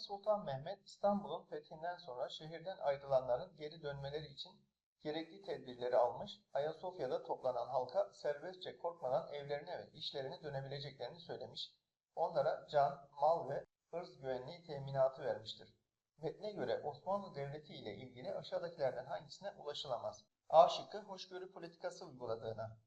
Sultan Mehmet İstanbul'un fethinden sonra şehirden ayrılanların geri dönmeleri için gerekli tedbirleri almış, Ayasofya'da toplanan halka serbestçe korkmadan evlerine ve işlerine dönebileceklerini söylemiş, onlara can, mal ve hırs güvenliği teminatı vermiştir. Metne göre Osmanlı Devleti ile ilgili aşağıdakilerden hangisine ulaşılamaz? A şıkkı hoşgörü politikası uyguladığına.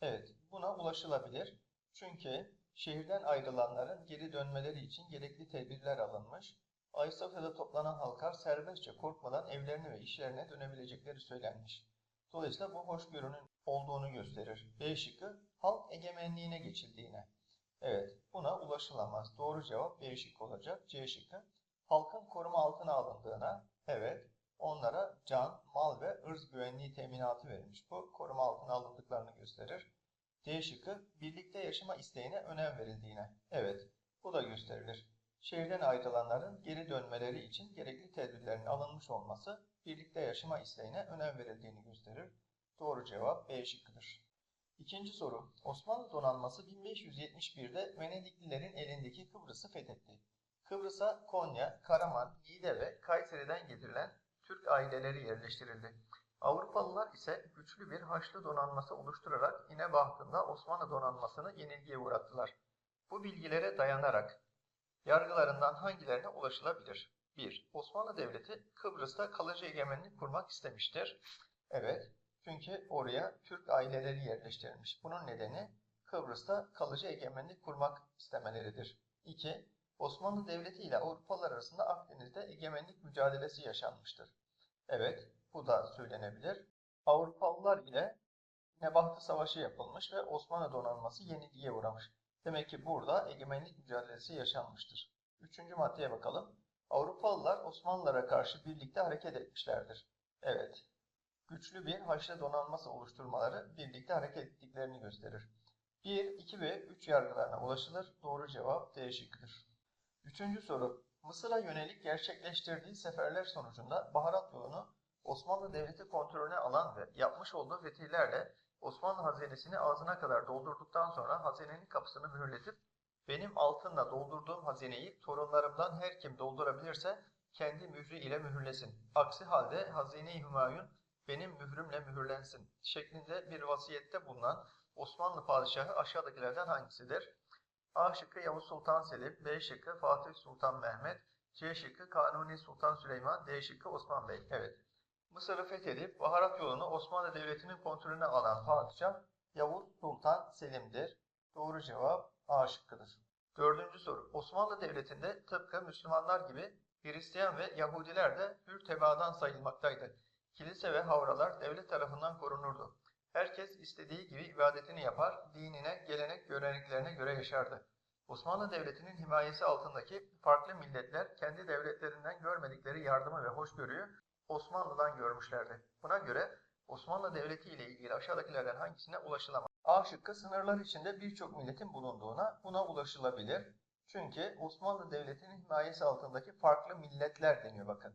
Evet, buna ulaşılabilir. Çünkü şehirden ayrılanların geri dönmeleri için gerekli tedbirler alınmış. Ayasofya'da toplanan halklar serbestçe korkmadan evlerine ve işlerine dönebilecekleri söylenmiş. Dolayısıyla bu hoşgörünün olduğunu gösterir. B şıkkı halk egemenliğine geçildiğine. Evet, buna ulaşılamaz. Doğru cevap B şıkkı olacak. C şıkkı halkın koruma altına alındığına. Evet, onlara can, mal ve ırz güvenliği teminatı verilmiş. Bu koruma altına alındıklarını gösterir. D şıkkı birlikte yaşama isteğine önem verildiğine. Evet, bu da gösterilir. Şehirden ayrılanların geri dönmeleri için gerekli tedbirlerin alınmış olması birlikte yaşama isteğine önem verildiğini gösterir. Doğru cevap B şıkkıdır. İkinci soru. Osmanlı donanması 1571'de Venediklilerin elindeki Kıbrıs'ı fethetti. Kıbrıs'a Konya, Karaman, Niğde ve Kayseri'den getirilen Türk aileleri yerleştirildi. Avrupalılar ise güçlü bir Haçlı donanması oluşturarak İnebahtı'nda Osmanlı donanmasını yenilgiye uğrattılar. Bu bilgilere dayanarak yargılarından hangilerine ulaşılabilir? 1. Osmanlı Devleti Kıbrıs'ta kalıcı egemenlik kurmak istemiştir. Evet, çünkü oraya Türk aileleri yerleştirilmiş. Bunun nedeni Kıbrıs'ta kalıcı egemenlik kurmak istemeleridir. 2. Osmanlı Devleti ile Avrupalılar arasında Akdeniz'de egemenlik mücadelesi yaşanmıştır. Evet, bu da söylenebilir. Avrupalılar ile Nebahtı Savaşı yapılmış ve Osmanlı donanması yenilgiye uğramış. Demek ki burada egemenlik mücadelesi yaşanmıştır. Üçüncü maddeye bakalım. Avrupalılar Osmanlılara karşı birlikte hareket etmişlerdir. Evet, güçlü bir Haçlı donanması oluşturmaları birlikte hareket ettiklerini gösterir. 1, 2 ve 3 yargılarına ulaşılır. Doğru cevap D şıkkıdır. Üçüncü soru. Mısır'a yönelik gerçekleştirdiği seferler sonucunda baharat yolunu Osmanlı Devleti kontrolüne alan ve yapmış olduğu fetihlerle Osmanlı hazinesini ağzına kadar doldurduktan sonra hazinenin kapısını mühürletip benim altınla doldurduğum hazineyi torunlarımdan her kim doldurabilirse kendi mührü ile mühürlesin. Aksi halde hazine-i hümayun benim mührümle mühürlensin şeklinde bir vasiyette bulunan Osmanlı padişahı aşağıdakilerden hangisidir? A şıkkı Yavuz Sultan Selim, B şıkkı Fatih Sultan Mehmet, C şıkkı Kanuni Sultan Süleyman, D şıkkı Osman Bey. Evet. Mısır'ı fethedip baharat yolunu Osmanlı Devleti'nin kontrolüne alan padişah Yavuz Sultan Selim'dir. Doğru cevap A şıkkıdır. Dördüncü soru. Osmanlı Devleti'nde tıpkı Müslümanlar gibi Hristiyan ve Yahudiler de hür tebaadan sayılmaktaydı. Kilise ve havralar devlet tarafından korunurdu. Herkes istediği gibi ibadetini yapar, dinine, gelenek, göreneklerine göre yaşardı. Osmanlı Devleti'nin himayesi altındaki farklı milletler kendi devletlerinden görmedikleri yardımı ve hoşgörüyü Osmanlı'dan görmüşlerdi. Buna göre Osmanlı Devleti ile ilgili aşağıdakilerden hangisine ulaşılamaz? A şıkkı sınırlar içinde birçok milletin bulunduğuna buna ulaşılabilir. Çünkü Osmanlı Devleti'nin himayesi altındaki farklı milletler deniyor bakın.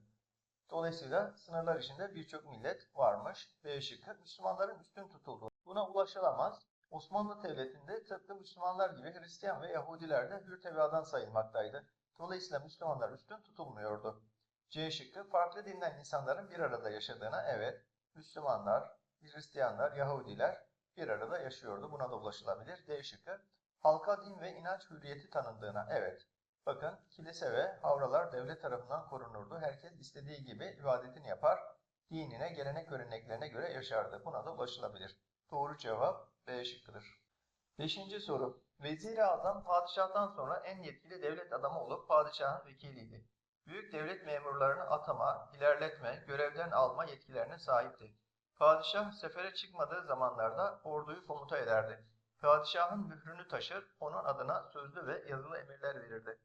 Dolayısıyla sınırlar içinde birçok millet varmış. B şıkkı Müslümanların üstün tutulduğu. Buna ulaşılamaz. Osmanlı Devleti'nde tıpkı Müslümanlar gibi Hristiyan ve Yahudiler de hür tebadan sayılmaktaydı. Dolayısıyla Müslümanlar üstün tutulmuyordu. C şıkkı farklı dinden insanların bir arada yaşadığına evet. Müslümanlar, Hristiyanlar, Yahudiler bir arada yaşıyordu. Buna da ulaşılabilir. D şıkkı halka din ve inanç hürriyeti tanındığına evet. Bakın kilise ve havralar devlet tarafından korunurdu. Herkes istediği gibi ibadetini yapar, dinine, gelenek göreneklerine göre yaşardı. Buna da ulaşılabilir. Doğru cevap B şıkkıdır. Beşinci soru. Vezir-i Azam padişahtan sonra en yetkili devlet adamı olup padişahın vekiliydi. Büyük devlet memurlarını atama, ilerletme, görevden alma yetkilerine sahipti. Padişah sefere çıkmadığı zamanlarda orduyu komuta ederdi. Padişahın mührünü taşır, onun adına sözlü ve yazılı emirler verirdi.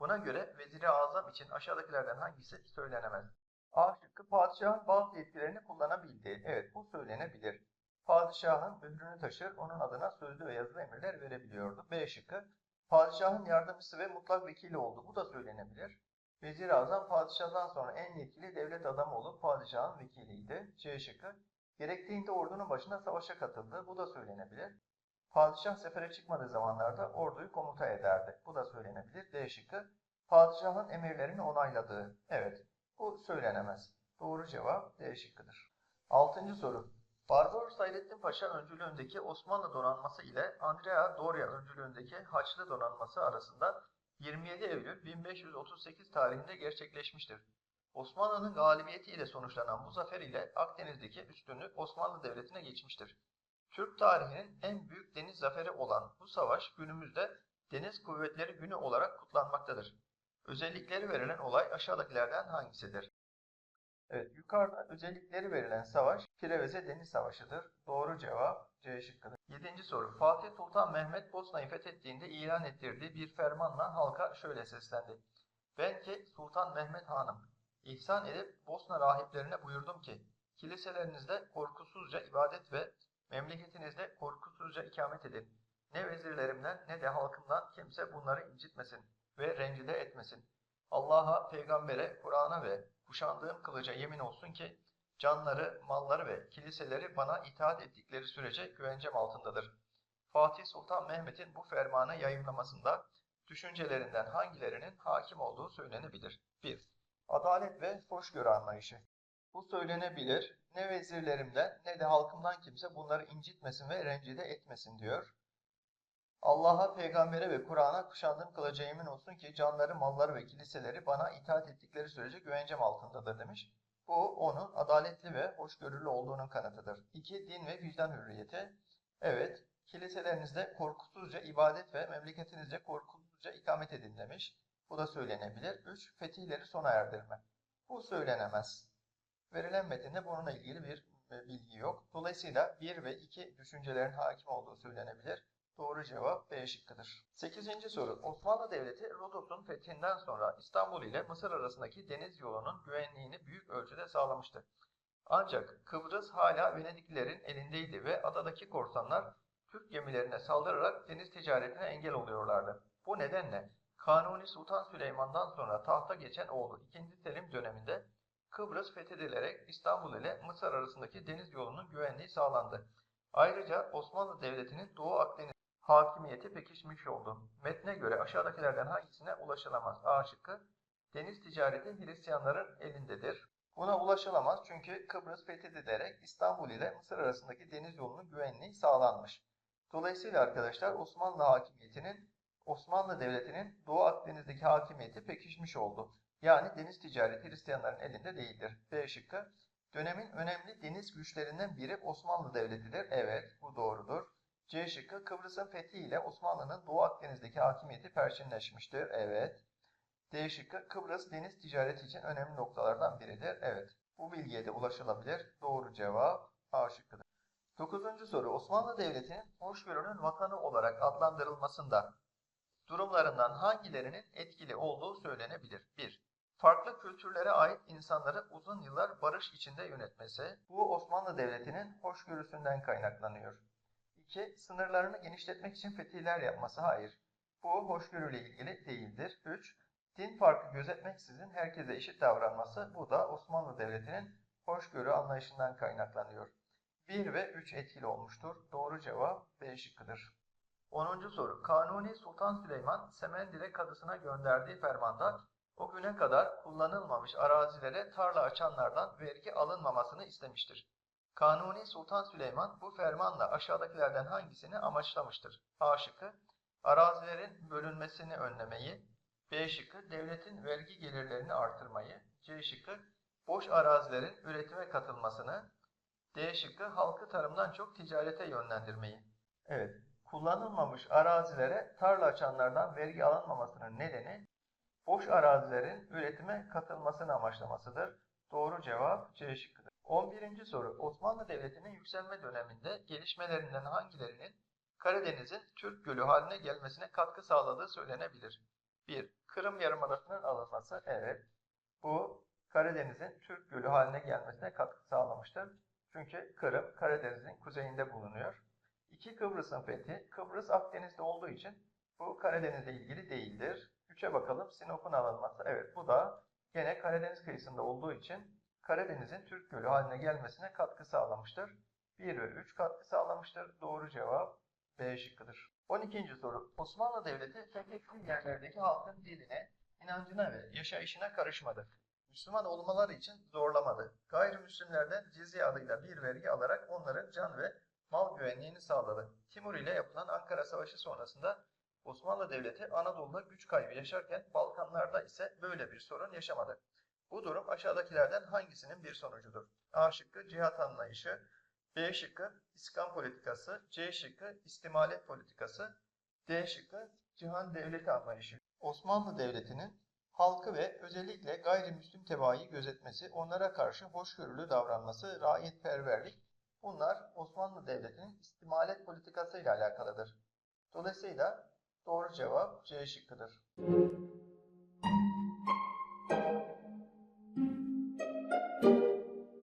Buna göre Vezir-i Azam için aşağıdakilerden hangisi söylenemez? A şıkkı padişahın bazı yetkilerini kullanabildiği. Evet bu söylenebilir. Padişahın mührünü taşır, onun adına sözlü ve yazılı emirler verebiliyordu. B şıkkı padişahın yardımcısı ve mutlak vekili oldu. Bu da söylenebilir. Vezir-i Azam padişahdan sonra en yetkili devlet adamı olup padişahın vekiliydi. C şıkkı gerektiğinde ordunun başına savaşa katıldı. Bu da söylenebilir. Padişah sefere çıkmadığı zamanlarda orduyu komuta ederdi. Bu da söylenebilir. D şıkkı. Padişahın emirlerini onayladığı. Evet. Bu söylenemez. Doğru cevap D şıkkıdır. Altıncı soru. Barbaros Hayrettin Paşa öncülüğündeki Osmanlı donanması ile Andrea Doria öncülüğündeki Haçlı donanması arasında 27 Eylül 1538 tarihinde gerçekleşmiştir. Osmanlı'nın galibiyetiyle sonuçlanan bu zafer ile Akdeniz'deki üstünlük Osmanlı Devleti'ne geçmiştir. Türk tarihinin en büyük deniz zaferi olan bu savaş günümüzde Deniz Kuvvetleri Günü olarak kutlanmaktadır. Özellikleri verilen olay aşağıdakilerden hangisidir? Evet, yukarıda özellikleri verilen savaş Preveze Deniz Savaşı'dır. Doğru cevap C şıkkıdır. Yedinci soru. Fatih Sultan Mehmet Bosna'yı fethettiğinde ilan ettirdiği bir fermanla halka şöyle seslendi. Ben ki Sultan Mehmet Hanım, ihsan edip Bosna rahiplerine buyurdum ki, kiliselerinizde korkusuzca ibadet ve memleketinizde korkusuzca ikamet edin. Ne vezirlerimden ne de halkımdan kimse bunları incitmesin ve rencide etmesin. Allah'a, peygambere, Kur'an'a ve kuşandığım kılıca yemin olsun ki canları, malları ve kiliseleri bana itaat ettikleri sürece güvencem altındadır. Fatih Sultan Mehmet'in bu fermanı yayınlamasında düşüncelerinden hangilerinin hakim olduğu söylenebilir. 1. Adalet ve hoşgörü anlayışı. Bu söylenebilir. Ne vezirlerimden ne de halkımdan kimse bunları incitmesin ve rencide etmesin diyor. Allah'a, peygambere ve Kur'an'a kuşandığım kılıca yemin olsun ki canları, malları ve kiliseleri bana itaat ettikleri sürece güvencem altındadır demiş. Bu onun adaletli ve hoşgörülü olduğunun kanıtıdır. 2. Din ve vicdan hürriyeti. Evet, kiliselerinizde korkusuzca ibadet ve memleketinizde korkusuzca ikamet edin demiş. Bu da söylenebilir. 3. Fetihleri sona erdirme. Bu söylenemez. Verilen metinde bununla ilgili bir e, bilgi yok. Dolayısıyla 1 ve 2 düşüncelerin hakim olduğu söylenebilir. Doğru cevap B şıkkıdır. 8. soru. Osmanlı Devleti Rodos'un fethinden sonra İstanbul ile Mısır arasındaki deniz yolunun güvenliğini büyük ölçüde sağlamıştı. Ancak Kıbrıs hala Venediklilerin elindeydi ve adadaki korsanlar Türk gemilerine saldırarak deniz ticaretine engel oluyorlardı. Bu nedenle Kanuni Sultan Süleyman'dan sonra tahta geçen oğlu 2. Selim döneminde Kıbrıs fethedilerek İstanbul ile Mısır arasındaki deniz yolunun güvenliği sağlandı. Ayrıca Osmanlı Devleti'nin Doğu Akdeniz hakimiyeti pekişmiş oldu. Metne göre aşağıdakilerden hangisine ulaşılamaz? A şıkkı. Deniz ticareti Hristiyanların elindedir. Buna ulaşılamaz çünkü Kıbrıs fethedilerek İstanbul ile Mısır arasındaki deniz yolunun güvenliği sağlanmış. Dolayısıyla arkadaşlar Osmanlı hakimiyetinin, Osmanlı Devleti'nin Doğu Akdeniz'deki hakimiyeti pekişmiş oldu. Yani deniz ticareti Hristiyanların elinde değildir. B şıkkı. Dönemin önemli deniz güçlerinden biri Osmanlı Devleti'dir. Evet, bu doğrudur. C şıkkı Kıbrıs'ın fethi ile Osmanlı'nın Doğu Akdeniz'deki hakimiyeti perçinleşmiştir. Evet. D şıkkı Kıbrıs deniz ticareti için önemli noktalardan biridir. Evet. Bu bilgiye de ulaşılabilir. Doğru cevap A şıkkıdır. Dokuzuncu soru. Osmanlı Devleti'nin hoşgörünün vatanı olarak adlandırılmasında durumlarından hangilerinin etkili olduğu söylenebilir? 1. Farklı kültürlere ait insanları uzun yıllar barış içinde yönetmesi, bu Osmanlı Devleti'nin hoşgörüsünden kaynaklanıyor. 2. Sınırlarını genişletmek için fetihler yapması. Hayır. Bu hoşgörüyle ilgili değildir. 3. Din farkı gözetmeksizin herkese eşit davranması. Bu da Osmanlı Devleti'nin hoşgörü anlayışından kaynaklanıyor. 1 ve 3 etkili olmuştur. Doğru cevap B şıkkıdır. 10. soru. Kanuni Sultan Süleyman Semendire kadısına gönderdiği fermanda o güne kadar kullanılmamış arazilere tarla açanlardan vergi alınmamasını istemiştir. Kanuni Sultan Süleyman bu fermanla aşağıdakilerden hangisini amaçlamıştır? A şıkkı, arazilerin bölünmesini önlemeyi, B şıkkı, devletin vergi gelirlerini artırmayı, C şıkkı, boş arazilerin üretime katılmasını, D şıkkı, halkı tarımdan çok ticarete yönlendirmeyi. Evet, kullanılmamış arazilere tarla açanlardan vergi alınmamasının nedeni, boş arazilerin üretime katılmasını amaçlamasıdır. Doğru cevap C şıkkıdır. 11. soru. Osmanlı Devleti'nin yükselme döneminde gelişmelerinden hangilerinin Karadeniz'in Türk Gölü haline gelmesine katkı sağladığı söylenebilir? 1. Kırım Yarımadası'nın alınması. Evet. Bu Karadeniz'in Türk Gölü haline gelmesine katkı sağlamıştır. Çünkü Kırım Karadeniz'in kuzeyinde bulunuyor. 2. Kıbrıs'ın fethi. Kıbrıs Akdeniz'de olduğu için bu Karadeniz'le ilgili değildir. 3'e bakalım. Sinop'un alınması. Evet bu da gene Karadeniz kıyısında olduğu için Karadeniz'in Türk Gölü haline gelmesine katkı sağlamıştır. 1 ve 3 katkı sağlamıştır. Doğru cevap B şıkkıdır. 12. soru. Osmanlı Devleti fethettiği yerlerdeki halkın diline, inancına ve yaşayışına karışmadı. Müslüman olmaları için zorlamadı. Gayrimüslimlerden cizye adıyla bir vergi alarak onların can ve mal güvenliğini sağladı. Timur ile yapılan Ankara Savaşı sonrasında Osmanlı Devleti Anadolu'da güç kaybı yaşarken Balkanlarda ise böyle bir sorun yaşamadı. Bu durum aşağıdakilerden hangisinin bir sonucudur? A şıkkı cihat anlayışı, B şıkkı iskan politikası, C şıkkı istimalet politikası, D şıkkı cihan devleti anlayışı. Osmanlı Devleti'nin halkı ve özellikle gayrimüslim tebaayı gözetmesi, onlara karşı hoşgörülü davranması, raiyetperverlik bunlar Osmanlı Devleti'nin istimalet politikası ile alakalıdır. Dolayısıyla doğru cevap C şıkkıdır.